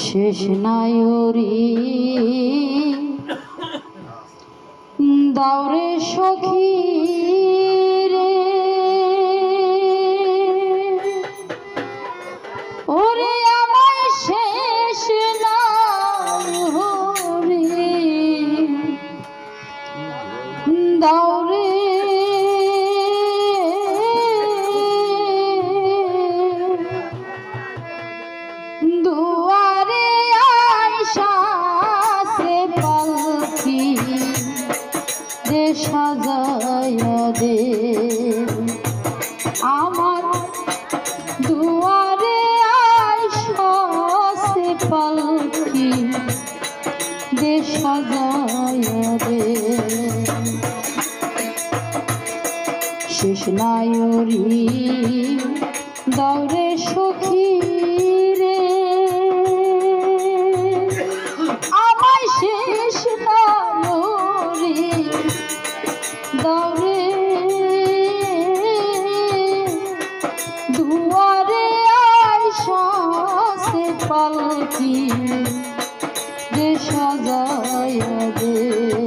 শেষ নায়রি দাওরে সখী। দে সাজায়া দে শেষ নায়রি দৌড়ে সখী রে। আমায় শেষ নায়রি দৌড়ে দুয়ারে আয়সা সে পালকি। সাজায়া দে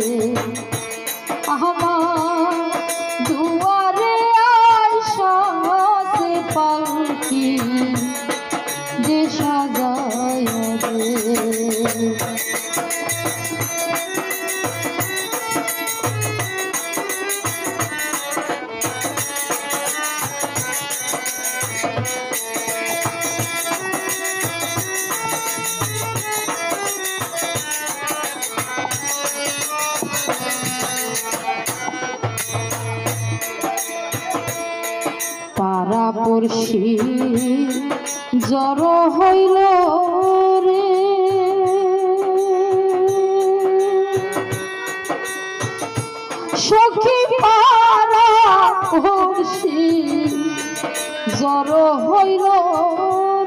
পড়শি জড় হইল রে। সখী পাড়া পড়শি জড় হইল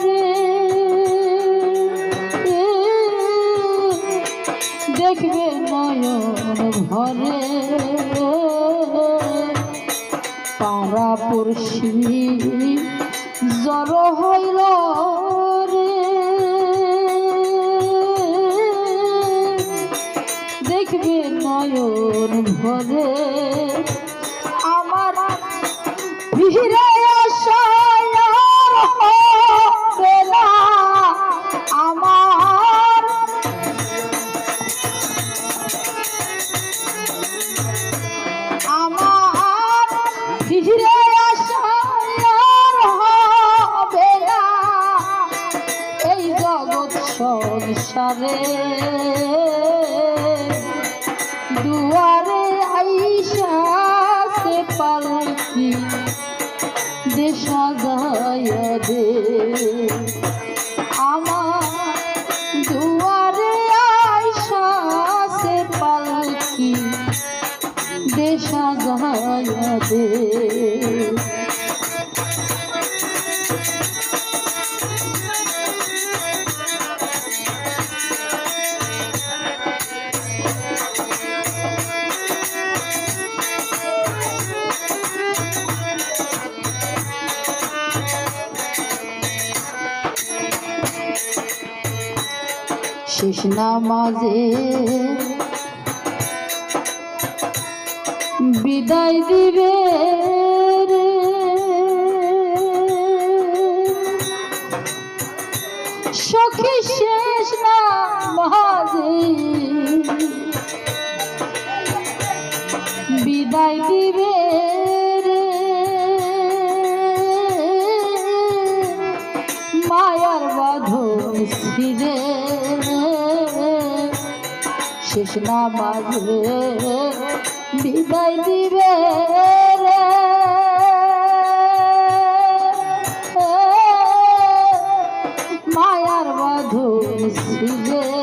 রে। দেখবে ভরে। পাড়া পড়শি জড় হইল সংসারে। দুয়ারে আইসা সে পালকি দে সাজায়া দে শেষ নামাজে বিদায় দিবে সখী শেষ নামাজে বিদায় দিবে মায়ার বাঁধন ছিঁড়ে। শেষ নামাজে বিদায় দিবে রে। মায়ার বাঁধন ছিঁড়ে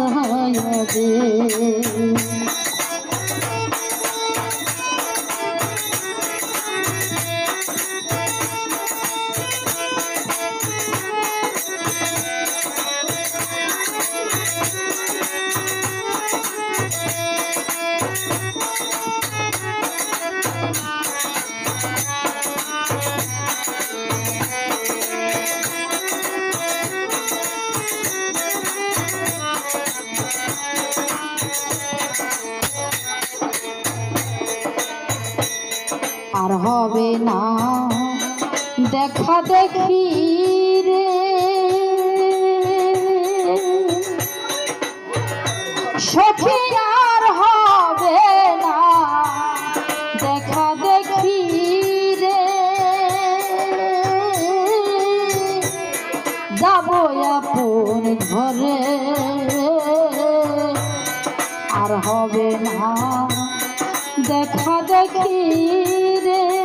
সহায় না। দেখা দেখি রে। সখী আর হবে না। দেখা দেখি রে। যাব আপন ঘরে। আর হবে না। দেখা দেখি রে।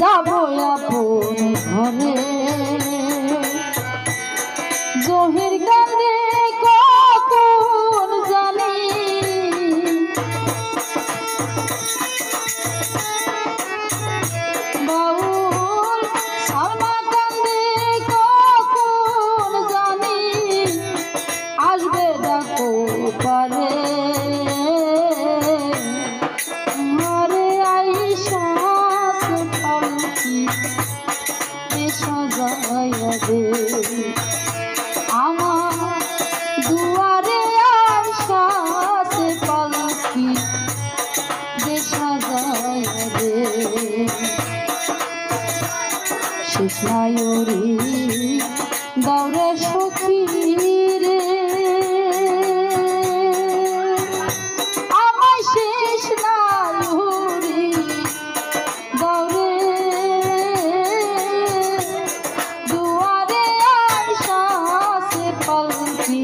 যাব আপন ঘরে। জহির কান্দে নায়রি দৌড়ে সখী রে। আমায় শেষ নায়রি দৌড়ে দুয়ারে আইসা সে পালকি